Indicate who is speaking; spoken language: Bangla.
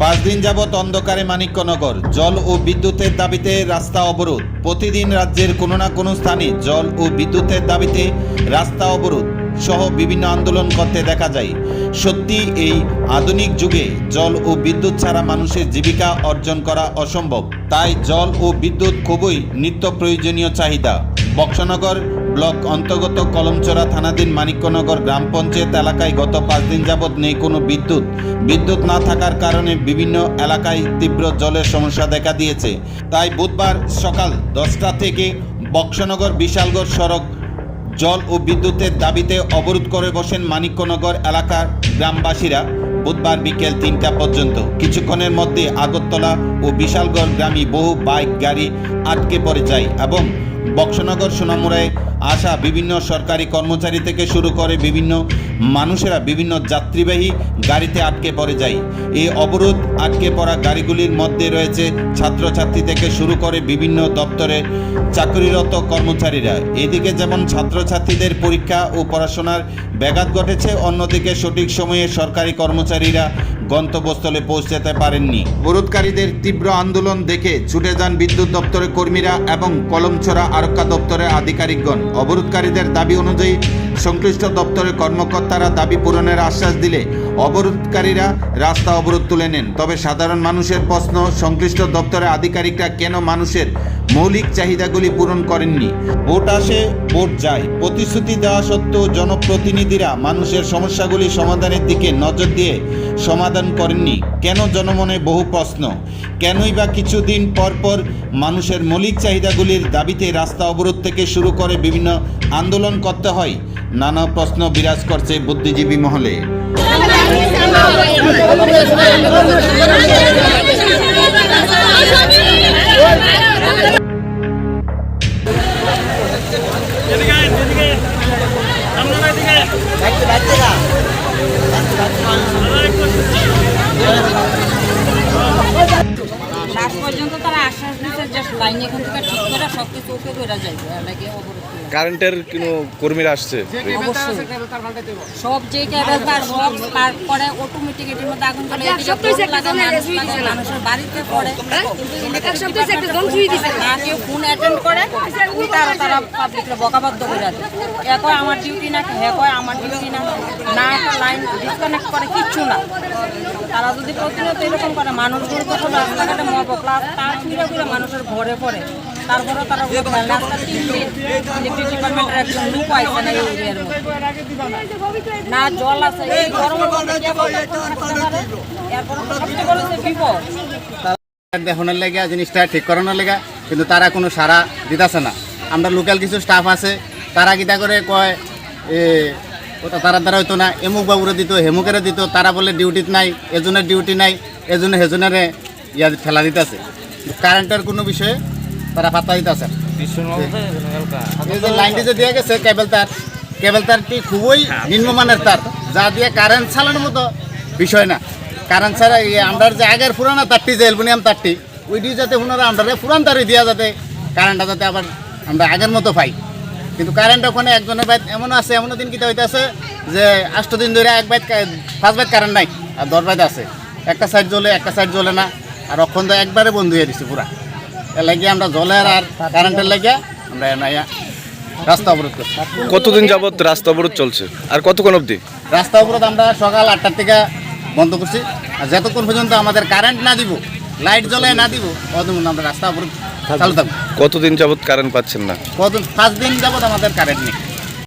Speaker 1: পাঁচ দিন যাবৎ অন্ধকারে মানিক্যনগর জল ও বিদ্যুতের দাবিতে রাস্তা অবরোধ। প্রতিদিন রাজ্যের কোনো না কোনো স্থানে জল ও বিদ্যুতের দাবিতে রাস্তা অবরোধ সহ বিভিন্ন আন্দোলন করতে দেখা যায়। সত্যি, এই আধুনিক যুগে জল ও বিদ্যুৎ ছাড়া মানুষের জীবিকা অর্জন করা অসম্ভব। তাই জল ও বিদ্যুৎ খুবই নিত্য প্রয়োজনীয় চাহিদা। বক্সনগর ব্লক অন্তর্গত কলমচড়া থানাধীন মানিক্যনগর গ্রাম পঞ্চায়েত এলাকায় গত পাঁচ দিন যাবৎ নেই কোনো বিদ্যুৎ। বিদ্যুৎ না থাকার কারণে বিভিন্ন এলাকায় তীব্র জলের সমস্যা দেখা দিয়েছে। তাই বুধবার সকাল দশটা থেকে বক্সনগর বিশালগড় সড়ক জল ও বিদ্যুতের দাবিতে অবরোধ করে বসেন মানিক্যনগর এলাকার গ্রামবাসীরা। বুধবার বিকেল তিনটা পর্যন্ত। কিছুক্ষণের মধ্যে আগরতলা ও বিশালগড় গ্রামে বহু বাইক, গাড়ি আটকে পড়ে যায় এবং বক্সনগর সোনামুড়ায় আসা বিভিন্ন সরকারি কর্মচারী থেকে শুরু করে বিভিন্ন মানুষেরা বিভিন্ন যাত্রীবাহী গাড়িতে আটকে পড়ে যায়। এই অবরোধ আটকে পড়া গাড়িগুলির মধ্যে রয়েছে ছাত্রছাত্রী থেকে শুরু করে বিভিন্ন দপ্তরে চাকরিরত কর্মচারীরা। এদিকে যেমন ছাত্রছাত্রীদের পরীক্ষা ও পড়াশোনার ব্যাঘাত ঘটেছে, অন্যদিকে সঠিক সময়ে সরকারি কর্মচারীরা গন্তব্যস্থলে পৌঁছাতে পারেননি। অবরোধকারীদের তীব্র আন্দোলন দেখে ছুটে যান বিদ্যুৎ দপ্তরের কর্মীরা এবং কলমছড়া আরক্ষা দপ্তরের আধিকারিকগণ। অবরোধকারীদের দাবি অনুযায়ী সংশ্লিষ্ট দপ্তরের কর্মকর্তারা দাবি পূরণের আশ্বাস দিলে অবরোধকারীরা রাস্তা অবরোধ তুলে নেন। তবে সাধারণ মানুষের প্রশ্ন, সংশ্লিষ্ট দপ্তরের আধিকারিকরা কেন মানুষের মৌলিক চাহিদাগুলি পূরণ করেননি? ভোট আসে, ভোট যায়। প্রতিশ্রুতি দেওয়া সত্ত্বেও জনপ্রতিনিধিরা মানুষের সমস্যাগুলি সমাধানের দিকে নজর দিয়ে সমাধান করেননি। কেন জনমনে বহু প্রশ্ন, কেনই বা কিছুদিন পর পর মানুষের মৌলিক চাহিদাগুলির দাবিতে রাস্তা অবরোধ থেকে শুরু করে বিভিন্ন আন্দোলন করতে হয়? নানা প্রশ্ন বিরাজ করছে বুদ্ধিজীবী মহলে।
Speaker 2: লাস্ট পর্যন্ত তারা আশ্বাস দিচ্ছে যে লাইন এখান থেকে ওকে যাইবে অবরোধ
Speaker 3: কারেন্টের কোনো কর্মীরা আসছে?
Speaker 2: সব যে কেবল তার সব পার করে অটোমেটিক এটির মধ্যে আগুন মানুষ লাগা, মানুষের বাড়িতে পড়ে। না কেউ ফোন অ্যাটেন্ড করে তারা তারা পাবলিকরে বকাবাধ্য করে দেয়। এ কয় আমার ডিউটি না হে কয় আমার ডিউটি না না একটা লাইন ডিসকানেক্ট করে কিচ্ছু না। তারা যদি প্রতিনিয়ত এরকম করে মানুষগুলো তো রাস্তাঘাটে প্লাস তার ফিরে ফিরে মানুষের ঘরে পড়ে। তারপরে তারা ইলেকট্রিক ডিপার্টমেন্টের একজন লোক না না, জল আছে, এই এরপরে বিপদ।
Speaker 4: দেখানোর লেগে, জিনিসটা ঠিক করানোর লেগে, কিন্তু তারা কোনো সারা দিতেছে না। আমরা লোকাল কিছু স্টাফ আছে, তারা কিতা করে কয় ওটা তারা দ্বারা হইতো না, এমুক বাবুরে দিত হেমুকেরে দিত, তারা বলে ডিউটিত নাই, এজনের ডিউটি নাই, এজনে হেজনেরে ইয়া ঠেলা দিতেছে। কারেন্টের কোনো বিষয়ে তারা দিতেছে। এই যে লাইনটি যে দিয়ে গেছে কেবল তার কেবল তারটি খুবই নিম্নমানের তার। যা দিয়ে কারেন্ট চালানোর মতো বিষয় না। কারেন্ট ছাড়া এই যে আগের পুরানো তারটি যে অ্যালুমিনিয়াম তারটি ওইটি যাতে পুনরায় আমরা পুরান তারই দিয়া যাতে কারেন্টটা যাতে আবার আমরা আগের মতো পাই। কিন্তু কারেন্ট ওখানে একজনের বাইত এমনও আছে এমনও দিন কিতা হইতেছে যে আষ্ট দিন ধরে এক বাইত পাঁচ বাইত কারেন্ট নাই আর দশ বাইত আছে। একটা সাইড জ্বলে একটা সাইড জ্বলে না আর অক্ষণ একবারে বন্ধ হয়ে দিছে পুরা। এর লাগিয়ে আমরা জলের আর কারেন্টের লাগে আমরা রাস্তা অবরোধ করছি।
Speaker 3: কতদিন যাবৎ রাস্তা অবরোধ চলছে? আর কতক্ষণ অবধি?
Speaker 4: রাস্তা অবরোধ আমরা সকাল আটটার থেকে বন্ধ করছি। আর যতক্ষণ পর্যন্ত আমাদের কারেন্ট না দিব লাইট জ্বলে না দিব ততক্ষণ আমরা রাস্তা অবরোধ চালু থাকব।
Speaker 3: কতদিন যাবৎ কারেন্ট পাচ্ছেন না?
Speaker 4: কতদিন পাঁচ দিন যাবৎ আমাদের কারেন্ট নেই।